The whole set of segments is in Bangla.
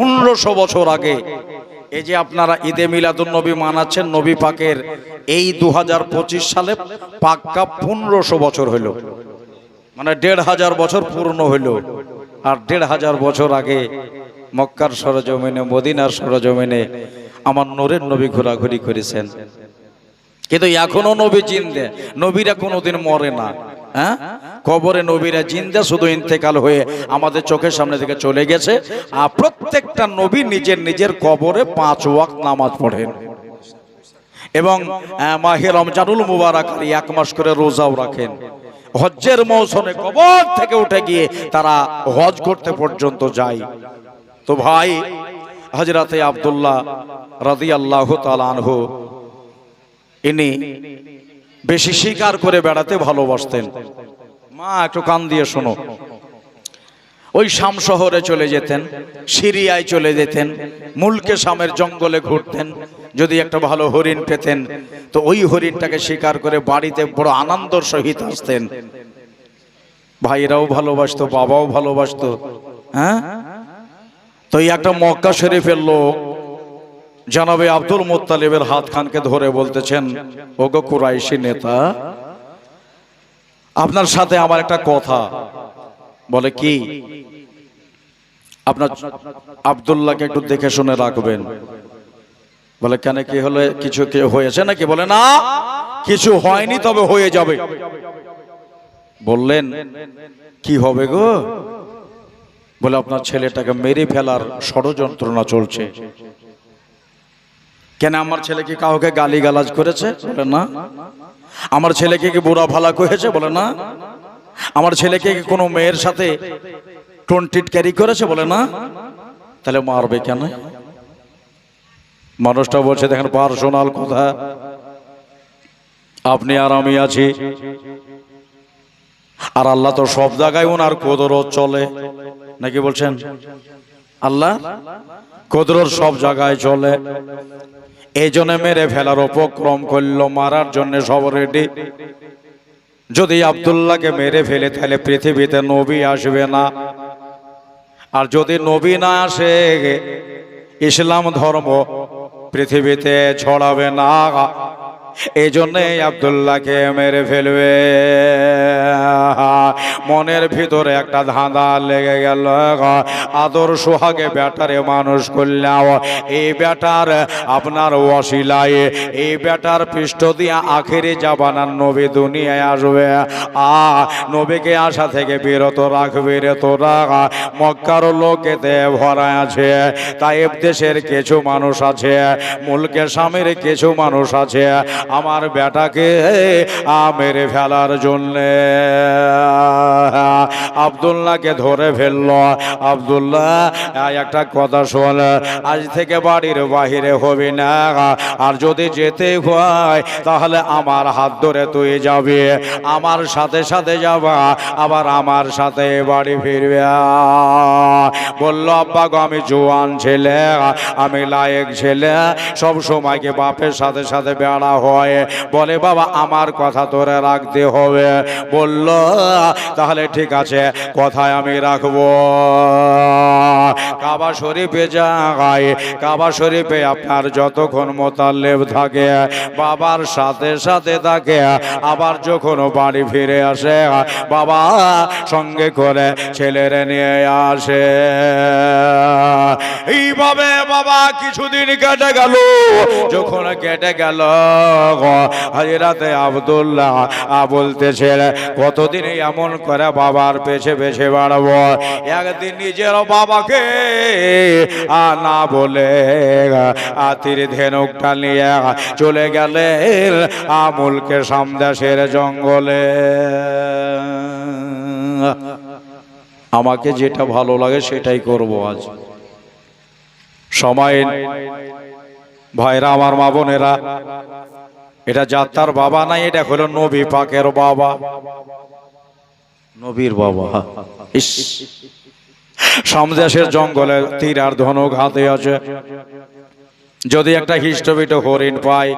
পনেরোশো বছর আগে, এই যে আপনারা ঈদে মিলাদুন নবী মানাচ্ছেন, নবী পাকের এই দু হাজার পঁচিশ সালে পাক্কা পনেরোশো বছর হইল। মানে দেড় হাজার বছর পূর্ণ হইল। আর দেড় হাজার বছর আগে মক্কার সরজমিনে, মদিনার সরজমিনে আমার নূরের নবী ঘোরাঘুরি করেছেন। কিন্তু এখনও নবী জিন্দে, নবীরা কোনোদিন মরে না। হ্যাঁ? কবরে নবীরা জিন্দা শুধু ইন্তেকাল হয়ে আমাদের চোখের সামনে থেকে চলে গেছে। আর প্রত্যেকটা নবী নিজের নিজের কবরে পাঁচ ওয়াক্ত নামাজ পড়েন। এবং আহ, মাহে রমজানুল মুবারক এক মাস করে রোজাও রাখেন। হজ্জের মৌসুমে কবর থেকে উঠে গিয়ে তারা হজ করতে পর্যন্ত যায়। তো ভাই হজরতে আব্দুল্লাহ রাদি আল্লাহ তালানহু ইনি বেশি শিকার করে বেড়াতে ভালোবাসতেন। মা, একটু কান দিয়ে শোনো। ওই শাম শহরে চলে যেতেন, সিরিয়ায় চলে যেতেন, মুলকে শামের জঙ্গলে ঘুরতেন, যদি একটা ভালো হরিণ পেতেন, তো ওই হরিণটাকে শিকার করে বাড়িতে বড় আনন্দর সহিত আসতেন। ভাইরাও ভালোবাসতো, বাবাও ভালোবাসতো হ্যাঁ? তো এই একটা মক্কা শরীফের লোক জানাবে আব্দুল মোত্তালিবের হাত খানকে ধরে বলতেছেন, ওগো কুরাইশি নেতা, আপনার সাথে আমার একটা কথা। বলে কি? আপনার আব্দুল্লাহকে একটু দেখে শুনে রাখবেন। বলে, কেন কি হলে কিছু কি হয়েছে নাকি? বলে, না, কিছু হয়নি, তবে হয়ে যাবে। বললেন, কি হবে গো? বলে, আপনার ছেলেটাকে মেরে ফেলার ষড়যন্ত্রণা চলছে। কেন আমার ছেলে কি কাউকে গালি গালাজ করেছে? বলে না। আমার ছেলেকে কি বুড়া ভালা কহেছে বলে না। আমার ছেলেকে কি কোনো মেয়ের সাথে টোনটিট ক্যারি করেছে? বলে না। তাহলে মারবে কেন? মানুষটা বলছে, দেখেন, পার্সোনাল কথা। আপনি আর আমি আছি। আর আল্লাহ তো সব জায়গায় ওনার কোদরত চলে। নাকি বলছেন? আল্লাহ কোদরত সব জায়গায় চলে। এই জন্য মেরে ফেলার উপক্রম করল, মারার জন্য সব রেডি যদি আবদুল্লাহকে মেরে ফেলে, তাহলে পৃথিবীতে নবী আসবে না। আর যদি নবী না আসে, ইসলাম ধর্ম পৃথিবীতে ছড়াবে না। এই জন্যে আবদুল্লাহকে মেরে ফেলবে। মনের ভিতরে একটা ধাঁধা লেগে গেল। আদর সোহাগে ব্যাটারে মানুষ করলাম। এই ব্যাটার আপনার ওয়াসিলায়, এই ব্যাটার পৃষ্ঠ দিয়ে আখেরে জাবানার নবী দুনিয়ায় আসবে। আ, নবীকে আসা থেকে বিরত রাখবে রে তোরা। মক্কার লোকেতে ভরা আছে, তাইব দেশের কিছু মানুষ আছে, মুলকে স্বামীর কিছু মানুষ আছে। আমার বেটাকে আমের মেরে ফেলার জন্যে আবদুল্লাহকে ধরে ফেলল। আবদুল্লাহ একটা কথা শোন, আজ থেকে বাড়ির বাহিরে হবি না। আর যদি যেতে হয়, তাহলে আমার হাত ধরে তুই যাবি। আমার সাথে সাথে যাবা, আবার আমার সাথে বাড়ি ফিরবে। বলল, আব্বা গো, আমি জোয়ান ছেলে, আমি লায়েক ছেলে। সব সময়কে বাপের সাথে সাথে বেড়া হয়? বলে, বাবা, আমার কথা তোরে রাখতে হবে। বলল, তাহলে ঠিক আছে কথায় আমি রাখব। কাবা শরীফে যায় কাবা শরীফে আপনার যতক্ষণ মোতাল্লেব থাকে, বাবার সাথে সাথে থাকে, আবার যখন বাড়ি ফিরে আসে, বাবা সঙ্গে করে ছেলেরে নিয়ে আসে। এইভাবে বাবা কিছুদিন কেটে গেল। যখন কেটে গেল, হাজিরাতে আবদুল্লাহ বলতেছে কতদিন এমন করে বাবার পেছে পেছে বাড়াবো একদিন নিজের বাবাকে আ না বলে আতির ধেনুকটা নিয়ে চলে গেলে আমুলকে সামদাসের জঙ্গলে। আমাকে যেটা ভালো লাগে সেটাই করব আজ। সময় ভাইরা, আমার মা বোনেরা, এটা যাত্রার বাবা নাই, এটা হলো নবী পাকের বাবা। নবীর বাবা। সামদেশের জঙ্গলে তীর আর ধনুক হাতে আছে। যদি একটা হিষ্টপিট হরিণ পাই,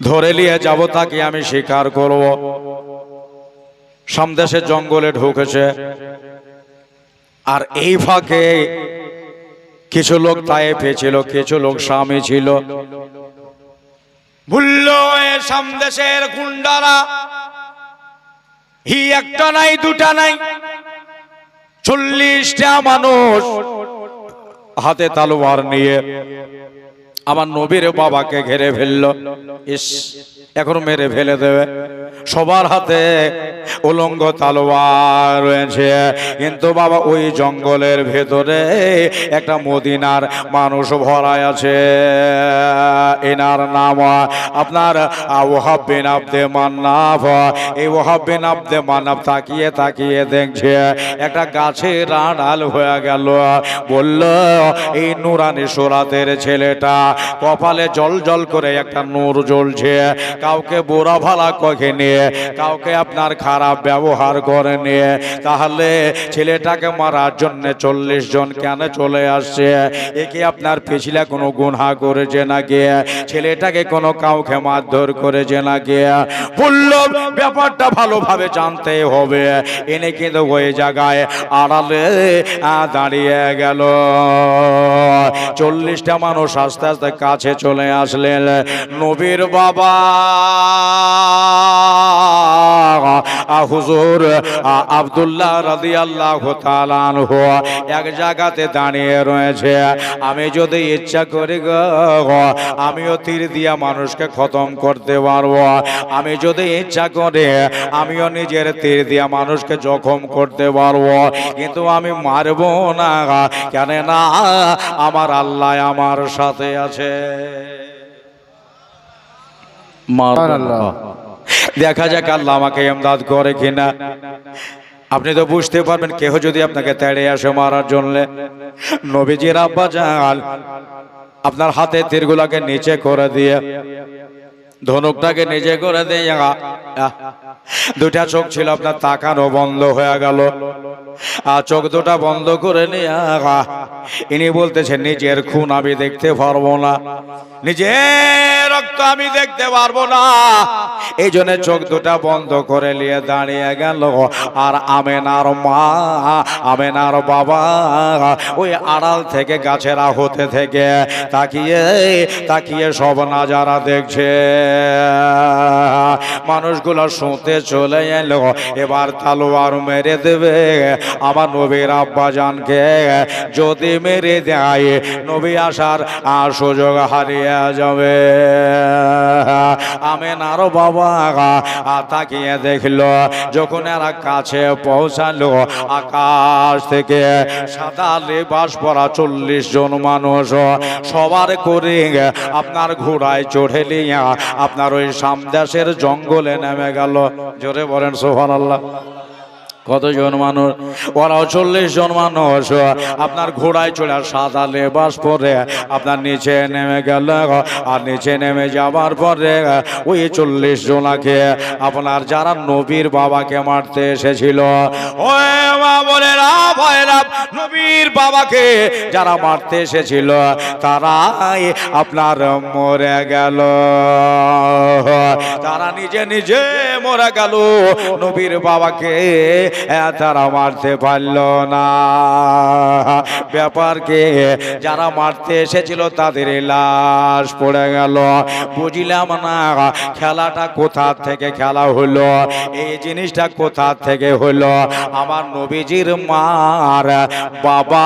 ধরে নিয়ে যাব তাকে আমি স্বীকার করব। সামদেশের জঙ্গলে ঢুকেছে। আর এই ফাঁকে কিছু লোক তায়েফে ছিল কিছু লোক স্বামী ছিল। ভুলল এ সামদেশের গুন্ডারা হি একটা নাই, দুটা নাই। চল্লিশটা মানুষ হাতে তালোয়ার নিয়ে আমার নবীর বাবাকে ঘেরে ফেলল। ইস, এখন মেরে ফেলে দেবে। সবার হাতে উলঙ্গ তালোয়ার রয়েছে। কিন্তু বাবা, ওই জঙ্গলের ভেতরে একটা মদিনার মানুষ ভরায় আছে। এনার নাম আপনার ওহাব বিন আব্দে মান্নাফ। এই ওহাব বিন আব্দে মান্নাফ তাকিয়ে তাকিয়ে দেখছে, একটা গাছের আড়াল হয়ে গেল। বলল, এই নুরানি সোরাতের ছেলেটা কপালে জল জল করে একটা নূর জ্বলছে। কাউকে বোরা ভালা কখে নিয়ে কাউকে আপনার খারাপ ব্যবহার করে নিয়ে, তাহলে ছেলেটাকে মারার জন্য চল্লিশ জন কেন চলে আসছে? একে আপনার পিছলে কোনো গুনহা করেছে গিয়ে ছেলেটাকে কোনো কাউকে মারধর করেছে গিয়ে বলল ব্যাপারটা ভালোভাবে জানতে হবে। এনে কিন্তু ওই জায়গায় আড়ালে দাঁড়িয়ে গেল। চল্লিশটা মানুষ আস্তে আস্তে কাছে চলে আসলেন। নবীর বাবা! হুজুর আব্দুল্লাহ রাদি আল্লাহ এক জায়গাতে দাঁড়িয়ে রয়েছে। আমি যদি ইচ্ছা করি আমিও তীর দিয়া মানুষকে খতম করতে পারব। আমি যদি ইচ্ছা করে, আমিও নিজের তীর দিয়া মানুষকে জখম করতে পারব। কিন্তু আমি মারবো না কেন না আমার আল্লাহ আমার সাথে আছে। মারবো না। দেখা যাক আল্লাহ আমাকে এমদাদ করে কিনা। আপনি তো বুঝতে পারবেন, কেহ যদি আপনাকে তেড়ে আসে মারার জন্য। নবীজির আব্বা জান আপনার হাতে তীরগুলাকে নিচে করে দিয়ে, ধনুকটাকে নিজে করে দিয়ে দুটা চোখ ছিল আপনার, তাকানো বন্ধ হয়ে গেল। আর চোখ দুটা বন্ধ করে নিয়ে ইনি বলতেছেন নিজের খুন আমি দেখতে পারব না। নিজের রক্ত আমি দেখতে পারব না। এই জন্য চোখ দুটা বন্ধ করে নিয়ে দাঁড়িয়ে গেল। আর আমেনার মা, আমেনার বাবা, ওই আড়াল থেকে গাছের আহতে থেকে তাকিয়ে তাকিয়ে সব নাজারা দেখছে। মানুষগুলো শুতে চলে এলো। এবার তালোয়ার মেরে দেবে। আমার নবীর আব্বা জানকে যদি মেরে দেয়, নবী আসার আর সুযোগ হারিয়ে যাবে। আমেন আরও বাবা তাকিয়ে দেখল, যখন এরা কাছে পৌঁছালো, আকাশ থেকে সাদা লেবাস পরা চল্লিশ জন মানুষ, সবার করে আপনার ঘোড়ায় চড়ে নিয়ে আপনার ওই সামদেশের জঙ্গলে নেমে গেল। জোরে বলেন সোহান আল্লাহ কতজন মানুষ? ওরাও চল্লিশ জন মানুষ। আপনার ঘোড়ায় চড়ে সাদা লেবাস পরে, আপনার নিচে নেমে গেল আর নিচে নেমে যাবার পরে ওই চল্লিশ জনাকে আপনার যারা নবীর বাবাকে মারতে এসেছিল ওই মা বোনেরা ভাইরা নবীর বাবাকে যারা মারতে এসেছিল, তারাই আপনার মরে গেল। তারা নিজে নিজে মরে গেল, নবীর বাবাকে তারা মারতে পারল না। ব্যাপারকে যারা মারতে এসেছিল তাদের লাশ পড়ে গেল। বুঝলাম না খেলাটা কোথা থেকে খেলা হলো, এই জিনিসটা কোথা থেকে হলো? আমার নবীজির মার বাবা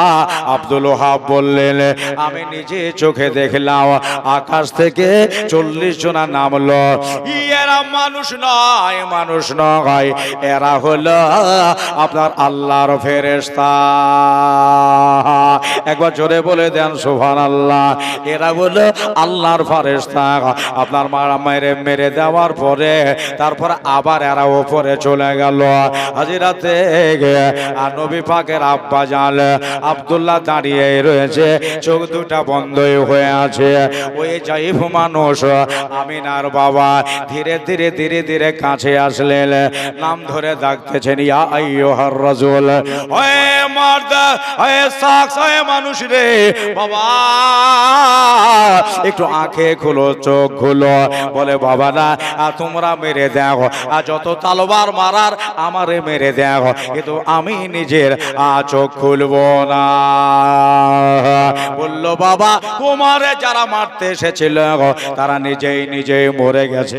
আব্দুল ওহাব বললেন, আমি নিজে চোখে দেখলাম, আকাশ থেকে চল্লিশ জনা নামলো। এরা মানুষ নয় মানুষ নয়, এরা হলো আপনার আল্লাহর ফেরেস্তা একবার জোরে বলে দেন সোভান আল্লাহ এরা বলে আল্লাহর ফেরেস্তা আপনার মারা মেরে মেরে দেওয়ার পরে, তারপর আবার এরা ওপরে চলে গেল। হাজিরাতে আর নবী পাকের আব্বা জাল আব্দুল্লাহ দাঁড়িয়ে রয়েছে, চোখ দুটা বন্ধই হয়ে আছে। ওই জাইফ মানুষ, আমিনার বাবা, ধীরে ধীরে ধীরে ধীরে কাছে আসলেন। নাম ধরে ডাকতেছেন, ইয়া আইয়ুহার রাজুল ওয়ে মারদ, ওয়ে সাক্স, ওয়ে মানুষ রে। বাবা, একটু আঁখে খুলো, চোখ খুলো। বলে, বাবা না তোমরা মেরে দেখো আর যত তালবার মারার আমারে মেরে দেখো কিন্তু আমি নিজের চোখ খুলবো না। বলল, বাবা, তোমারে যারা মারতে এসেছিল, তারা নিজেই নিজেই মরে গেছে।